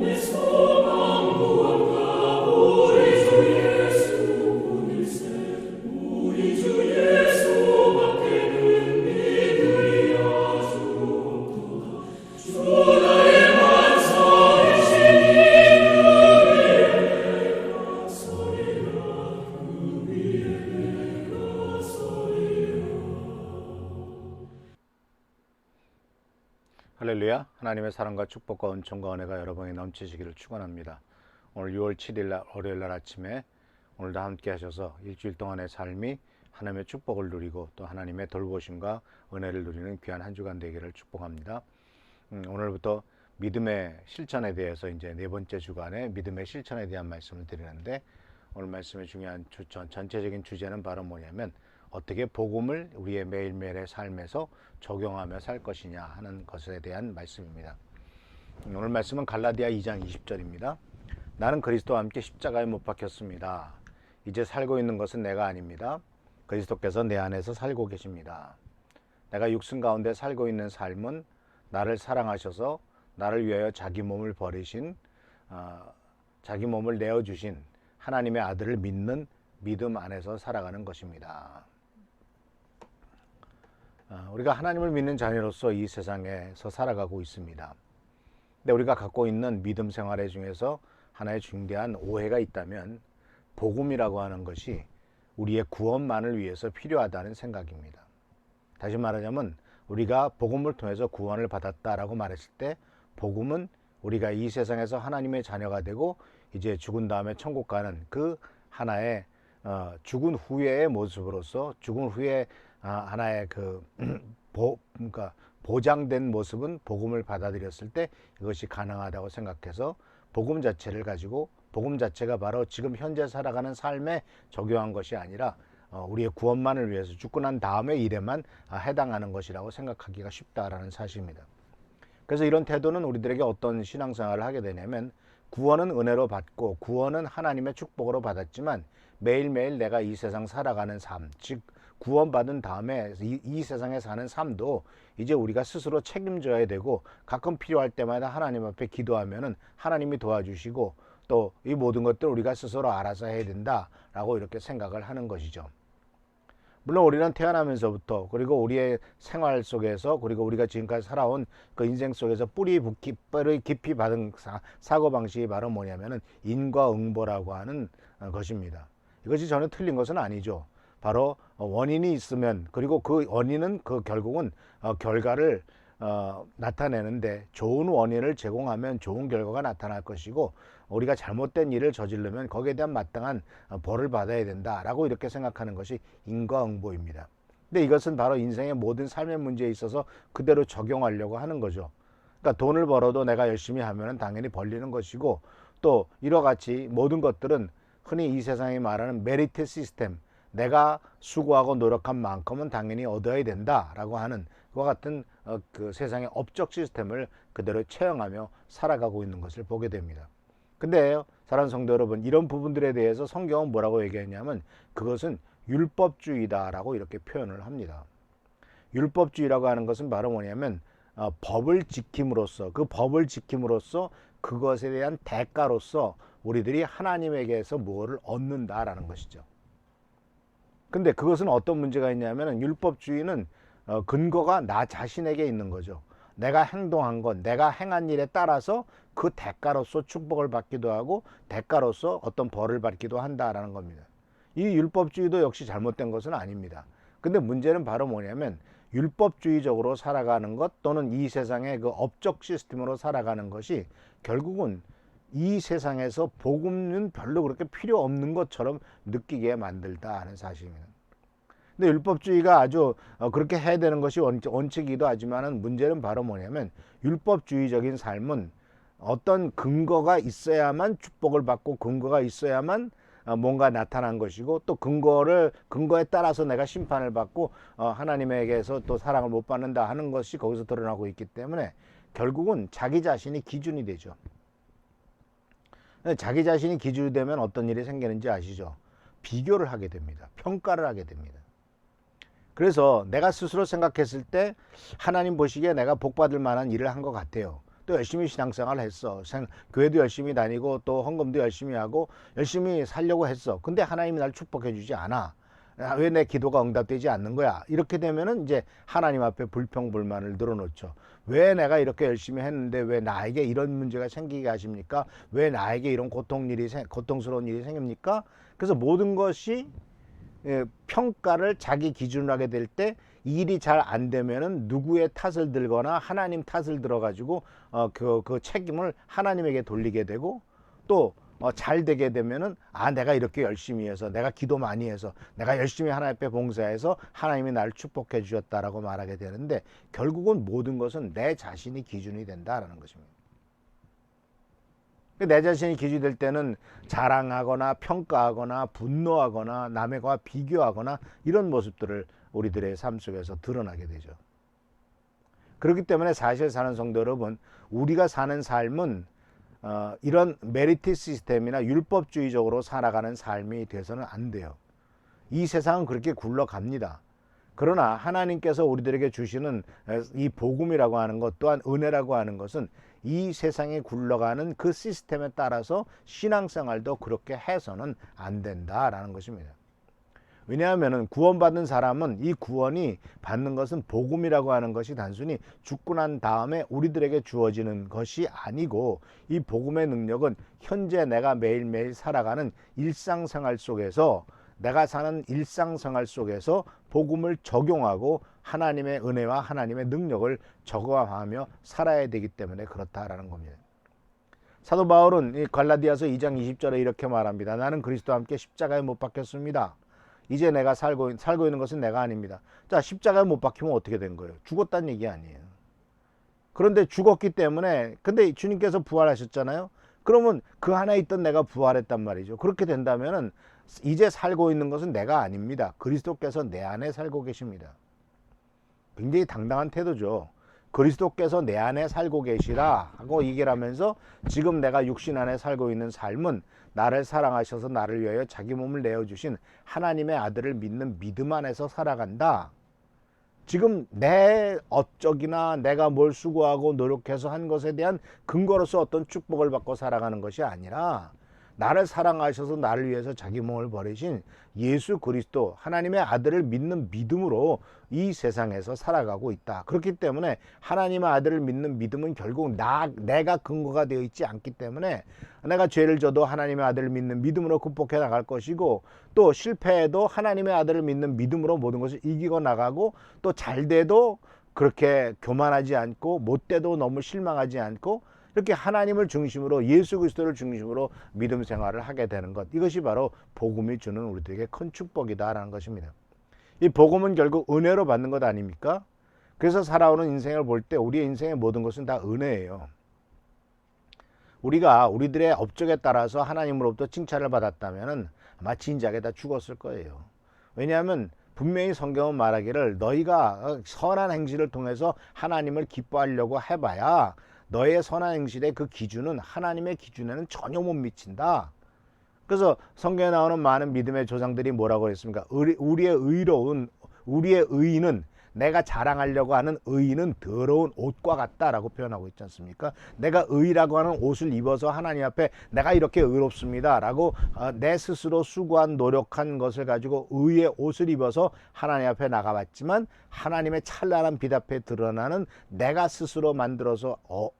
Nesco 할렐루야 하나님의 사랑과 축복과 은총과 은혜가 여러분에게 넘치시기를 축원합니다. 오늘 6월 7일 날 월요일 날 아침에 오늘도 함께 하셔서 일주일 동안의 삶이 하나님의 축복을 누리고 또 하나님의 돌보심과 은혜를 누리는 귀한 한 주간 되기를 축복합니다. 음, 오늘부터 믿음의 실천에 대해서 이제 네 번째 주간에 믿음의 실천에 대한 말씀을 드리는데 오늘 말씀의 중요한 주, 전, 전체적인 주제는 바로 뭐냐면 어떻게 복음을 우리의 매일매일의 삶에서 적용하며 살 것이냐 하는 것에 대한 말씀입니다. 음, 오늘 말씀은 갈라디아 2장 20절입니다. 나는 그리스도와 함께 십자가에 못 박혔습니다. 이제 살고 있는 것은 내가 아닙니다. 그리스도께서 내 안에서 살고 계십니다. 내가 육신 가운데 살고 있는 삶은 나를 사랑하셔서 나를 위하여 자기 몸을 버리신 어, 자기 몸을 내어 주신 하나님의 아들을 믿는 믿음 안에서 살아가는 것입니다. 어, 우리가 하나님을 믿는 자녀로서 이 세상에서 살아가고 있습니다. 근데 우리가 갖고 있는 믿음 생활의 중에서 하나의 중대한 오해가 있다면 복음이라고 하는 것이 우리의 구원만을 위해서 필요하다는 생각입니다. 다시 말하자면 우리가 복음을 통해서 구원을 받았다라고 말했을 때 복음은 우리가 이 세상에서 하나님의 자녀가 되고 이제 죽은 다음에 천국 가는 그 하나의 어, 죽은 후의 모습으로서 죽은 후에 아, 하나의 그 보, 그러니까 보장된 모습은 복음을 받아들였을 때 이것이 가능하다고 생각해서 복음 자체를 가지고 복음 자체가 바로 지금 현재 살아가는 삶에 적용한 것이 아니라 어, 우리의 구원만을 위해서 죽고 난 다음의 일에만 아, 해당하는 것이라고 생각하기가 쉽다라는 사실입니다. 그래서 이런 태도는 우리들에게 어떤 신앙생활을 하게 되냐면 구원은 은혜로 받고 구원은 하나님의 축복으로 받았지만 매일매일 내가 이 세상 살아가는 삶, 즉 구원받은 다음에 이, 이 세상에 사는 삶도 이제 우리가 스스로 책임져야 되고 가끔 필요할 때마다 하나님 앞에 기도하면은 하나님이 도와주시고 또 이 모든 것들 우리가 스스로 알아서 해야 된다라고 이렇게 생각을 하는 것이죠. 물론 우리는 태어나면서부터 그리고 우리의 생활 속에서 그리고 우리가 지금까지 살아온 그 인생 속에서 뿌리 깊이, 뿌리 깊이 받은 사, 고 방식이 바로 뭐냐면은 인과응보라고 하는 어, 것입니다. 이것이 전혀 틀린 것은 아니죠. 바로 원인이 있으면 그리고 그 원인은 그 결국은 어, 결과를 어, 나타내는데 좋은 원인을 제공하면 좋은 결과가 나타날 것이고 우리가 잘못된 일을 저지르면 거기에 대한 마땅한 어, 벌을 받아야 된다라고 이렇게 생각하는 것이 인과응보입니다. 근데 이것은 바로 인생의 모든 삶의 문제에 있어서 그대로 적용하려고 하는 거죠. 그러니까 돈을 벌어도 내가 열심히 하면 당연히 벌리는 것이고 또 이와 같이 모든 것들은 흔히 이 세상에 말하는 메리트 시스템 내가 수고하고 노력한 만큼은 당연히 얻어야 된다라고 하는 그와 같은 어, 그 세상의 업적 시스템을 그대로 채용하며 살아가고 있는 것을 보게 됩니다. 근데 사랑하는 성도 여러분 이런 부분들에 대해서 성경은 뭐라고 얘기했냐면 그것은 율법주의다라고 이렇게 표현을 합니다. 율법주의라고 하는 것은 바로 뭐냐면 어, 법을 지킴으로써 그 법을 지킴으로써 그것에 대한 대가로서 우리들이 하나님에게서 무엇을 얻는다라는 것이죠. 근데 그것은 어떤 문제가 있냐면 율법주의는 어, 근거가 나 자신에게 있는 거죠. 내가 행동한 것, 내가 행한 일에 따라서 그 대가로서 축복을 받기도 하고 대가로서 어떤 벌을 받기도 한다라는 겁니다. 이 율법주의도 역시 잘못된 것은 아닙니다. 근데 문제는 바로 뭐냐면 율법주의적으로 살아가는 것 또는 이 세상의 그 업적 시스템으로 살아가는 것이 결국은 이 세상에서 복음은 별로 그렇게 필요 없는 것처럼 느끼게 만들다 하는 사실입니다. 근데 율법주의가 아주 어, 그렇게 해야 되는 것이 원칙이기도 하지만은 문제는 바로 뭐냐면 율법주의적인 삶은 어떤 근거가 있어야만 축복을 받고 근거가 있어야만 어, 뭔가 나타난 것이고 또 근거를 근거에 따라서 내가 심판을 받고 어, 하나님에게서 또 사랑을 못 받는다 하는 것이 거기서 드러나고 있기 때문에 결국은 자기 자신이 기준이 되죠. 자기 자신이 기준이 되면 어떤 일이 생기는지 아시죠? 비교를 하게 됩니다. 평가를 하게 됩니다. 그래서 내가 스스로 생각했을 때 하나님 보시기에 내가 복 받을 만한 일을 한 것 같아요. 또 열심히 신앙생활을 했어. 생- 교회도 열심히 다니고 또 헌금도 열심히 하고 열심히 살려고 했어. 근데 하나님이 날 축복해 주지 않아. 왜 내 기도가 응답되지 않는 거야? 이렇게 되면은 이제 하나님 앞에 불평불만을 늘어놓죠. 왜 내가 이렇게 열심히 했는데 왜 나에게 이런 문제가 생기게 하십니까? 왜 나에게 이런 고통 일이 생- 고통스러운 일이 생깁니까? 그래서 모든 것이 예, 평가를 자기 기준으로 하게 될 때 일이 잘 안 되면은 누구의 탓을 들거나 하나님 탓을 들어가지고 어, 그, 그 책임을 하나님에게 돌리게 되고 또 어, 잘 되게 되면은 아 내가 이렇게 열심히 해서 내가 기도 많이 해서 내가 열심히 하나님 앞에 봉사해서 하나님이 나를 축복해 주셨다라고 말하게 되는데 결국은 모든 것은 내 자신이 기준이 된다라는 것입니다. 내 자신이 기준이 될 때는 자랑하거나 평가하거나 분노하거나 남과 비교하거나 이런 모습들을 우리들의 삶 속에서 드러나게 되죠. 그렇기 때문에 사실 사는 성도 여러분, 우리가 사는 삶은 어, 이런 메리트 시스템이나 율법주의적으로 살아가는 삶이 돼서는 안 돼요. 이 세상은 그렇게 굴러갑니다. 그러나 하나님께서 우리들에게 주시는 이 복음이라고 하는 것 또한 은혜라고 하는 것은 이 세상에 굴러가는 그 시스템에 따라서 신앙생활도 그렇게 해서는 안 된다라는 것입니다. 왜냐하면 구원받은 사람은 이 구원이 받는 것은 복음이라고 하는 것이 단순히 죽고 난 다음에 우리들에게 주어지는 것이 아니고 이 복음의 능력은 현재 내가 매일매일 살아가는 일상생활 속에서 내가 사는 일상생활 속에서 복음을 적용하고 하나님의 은혜와 하나님의 능력을 적용하며 살아야 되기 때문에 그렇다라는 겁니다. 사도 바울은 이 갈라디아서 2장 20절에 이렇게 말합니다. 나는 그리스도와 함께 십자가에 못 박혔습니다. 이제 내가 살고, 살고 있는 것은 내가 아닙니다. 자, 십자가에 못 박히면 어떻게 된 거예요? 죽었다는 얘기 아니에요. 그런데 죽었기 때문에, 근데 주님께서 부활하셨잖아요? 그러면 그 안에 있던 내가 부활했단 말이죠. 그렇게 된다면은 이제 살고 있는 것은 내가 아닙니다. 그리스도께서 내 안에 살고 계십니다. 굉장히 당당한 태도죠. 그리스도께서 내 안에 살고 계시라 하고 얘기를 하면서 지금 내가 육신 안에 살고 있는 삶은 나를 사랑하셔서 나를 위하여 자기 몸을 내어주신 하나님의 아들을 믿는 믿음 안에서 살아간다. 지금 내 업적이나 내가 뭘 수고하고 노력해서 한 것에 대한 근거로서 어떤 축복을 받고 살아가는 것이 아니라 나를 사랑하셔서 나를 위해서 자기 몸을 버리신 예수 그리스도 하나님의 아들을 믿는 믿음으로 이 세상에서 살아가고 있다. 그렇기 때문에 하나님의 아들을 믿는 믿음은 결국 나 내가 근거가 되어 있지 않기 때문에 내가 죄를 져도 하나님의 아들을 믿는 믿음으로 극복해 나갈 것이고 또 실패해도 하나님의 아들을 믿는 믿음으로 모든 것을 이기고 나가고 또 잘 돼도 그렇게 교만하지 않고 못 돼도 너무 실망하지 않고 이렇게 하나님을 중심으로 예수 그리스도를 중심으로 믿음 생활을 하게 되는 것 이것이 바로 복음이 주는 우리들에게 큰 축복이다라는 것입니다. 이 복음은 결국 은혜로 받는 것 아닙니까? 그래서 살아오는 인생을 볼 때 우리의 인생의 모든 것은 다 은혜예요. 우리가 우리들의 업적에 따라서 하나님으로부터 칭찬을 받았다면 아마 진작에 다 죽었을 거예요. 왜냐하면 분명히 성경은 말하기를 너희가 선한 행실을 통해서 하나님을 기뻐하려고 해봐야 너의 선한 행실의 그 기준은 하나님의 기준에는 전혀 못 미친다. 그래서 성경에 나오는 많은 믿음의 조상들이 뭐라고 했습니까? 우리, 우리의 의로운 우리의 의는 내가 자랑하려고 하는 의는 더러운 옷과 같다라고 표현하고 있지 않습니까? 내가 의라고 하는 옷을 입어서 하나님 앞에 내가 이렇게 의롭습니다라고 어, 내 스스로 수고한 노력한 것을 가지고 의의 옷을 입어서 하나님 앞에 나가봤지만 하나님의 찬란한 빛 앞에 드러나는 내가 스스로 만들어서 어,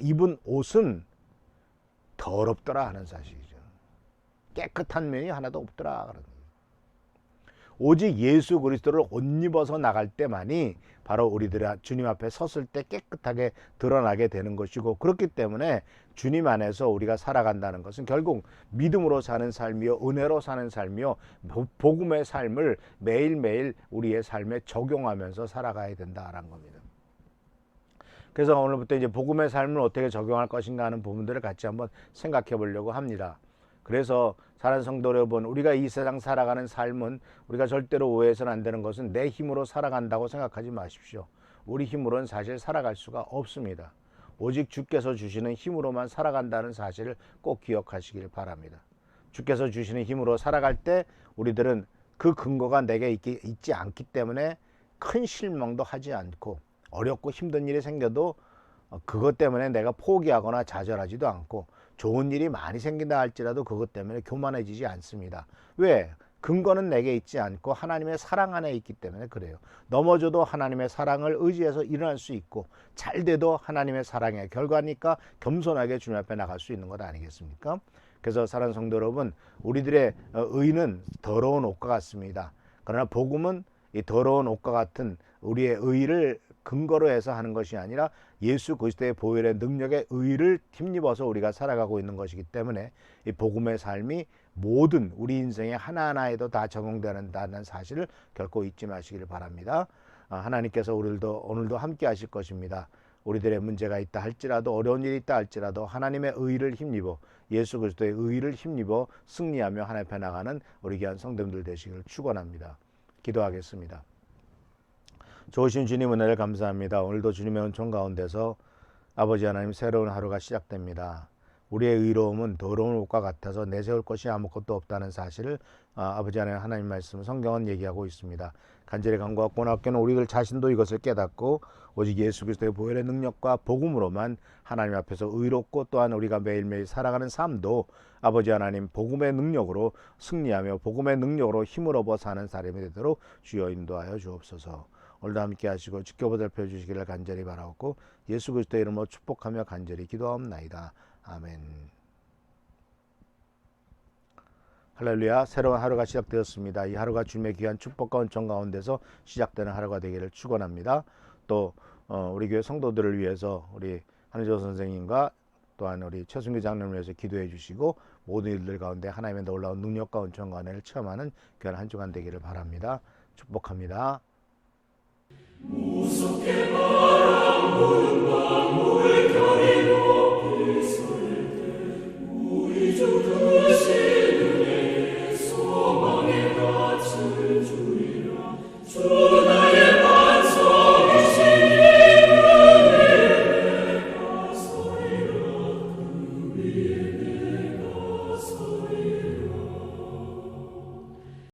입은 옷은 더럽더라 하는 사실이죠. 깨끗한 면이 하나도 없더라 그런 오직 예수 그리스도를 옷 입어서 나갈 때만이 바로 우리들의 주님 앞에 섰을 때 깨끗하게 드러나게 되는 것이고 그렇기 때문에 주님 안에서 우리가 살아간다는 것은 결국 믿음으로 사는 삶이요 은혜로 사는 삶이요 복음의 삶을 매일매일 우리의 삶에 적용하면서 살아가야 된다라는 겁니다. 그래서 오늘부터 이제 복음의 삶을 어떻게 적용할 것인가 하는 부분들을 같이 한번 생각해 보려고 합니다. 그래서 사랑하는 성도 여러분, 우리가 이 세상 살아가는 삶은 우리가 절대로 오해해서는 안 되는 것은 내 힘으로 살아간다고 생각하지 마십시오. 우리 힘으로는 사실 살아갈 수가 없습니다. 오직 주께서 주시는 힘으로만 살아간다는 사실을 꼭 기억하시길 바랍니다. 주께서 주시는 힘으로 살아갈 때 우리들은 그 근거가 내게 있기, 있지 않기 때문에 큰 실망도 하지 않고 어렵고 힘든 일이 생겨도 어, 그것 때문에 내가 포기하거나 좌절하지도 않고 좋은 일이 많이 생긴다 할지라도 그것 때문에 교만해지지 않습니다. 왜? 근거는 내게 있지 않고 하나님의 사랑 안에 있기 때문에 그래요. 넘어져도 하나님의 사랑을 의지해서 일어날 수 있고 잘 돼도 하나님의 사랑의 결과니까 겸손하게 주님 앞에 나갈 수 있는 것 아니겠습니까? 그래서 사랑하는 성도 여러분, 우리들의 어, 의는 더러운 옷과 같습니다. 그러나 복음은 이 더러운 옷과 같은 우리의 의를 근거로 해서 하는 것이 아니라 예수 그리스도의 보혈의 능력의 의를 힘입어서 우리가 살아가고 있는 것이기 때문에 이 복음의 삶이 모든 우리 인생의 하나하나에도 다 적용되는다는 사실을 결코 잊지 마시기를 바랍니다. 아, 하나님께서 우리도 오늘도 함께 하실 것입니다. 우리들의 문제가 있다 할지라도 어려운 일이 있다 할지라도 하나님의 의를 힘입어 예수 그리스도의 의를 힘입어 승리하며 하나님 앞에 나가는 우리 귀한 성도님들 되시기를 축원합니다. 기도하겠습니다. 좋으신 주님 은혜를 감사합니다. 오늘도 주님의 은총 가운데서 아버지 하나님 새로운 하루가 시작됩니다. 우리의 의로움은 더러운 옷과 같아서 내세울 것이 아무것도 없다는 사실을 아, 아버지 하나님 하나님 말씀 성경은 얘기하고 있습니다. 간절히 간구하고 고맙게는 우리들 자신도 이것을 깨닫고 오직 예수 그리스도의 보혈의 능력과 복음으로만 하나님 앞에서 의롭고 또한 우리가 매일매일 살아가는 삶도 아버지 하나님 복음의 능력으로 승리하며 복음의 능력으로 힘을 얻어 사는 사람이 되도록 주여 인도하여 주옵소서. 오늘도 함께 하시고 지켜보살펴 주시기를 간절히 바라옵고 예수 그리스도의 이름으로 축복하며 간절히 기도하옵나이다. 아멘. 할렐루야 새로운 하루가 시작되었습니다. 이 하루가 주님의 귀한 축복과 은총 가운데서 시작되는 하루가 되기를 축원합니다. 또 어, 우리 교회 성도들을 위해서 우리 한의조 선생님과 또한 우리 최순규 장로를 위해서 기도해 주시고 모든 일들 가운데 하나님의 놀라운 능력과 은총과 은혜를 체험하는 귀한 한 주간 되기를 바랍니다. 축복합니다. 무섭게 바람 부는 밤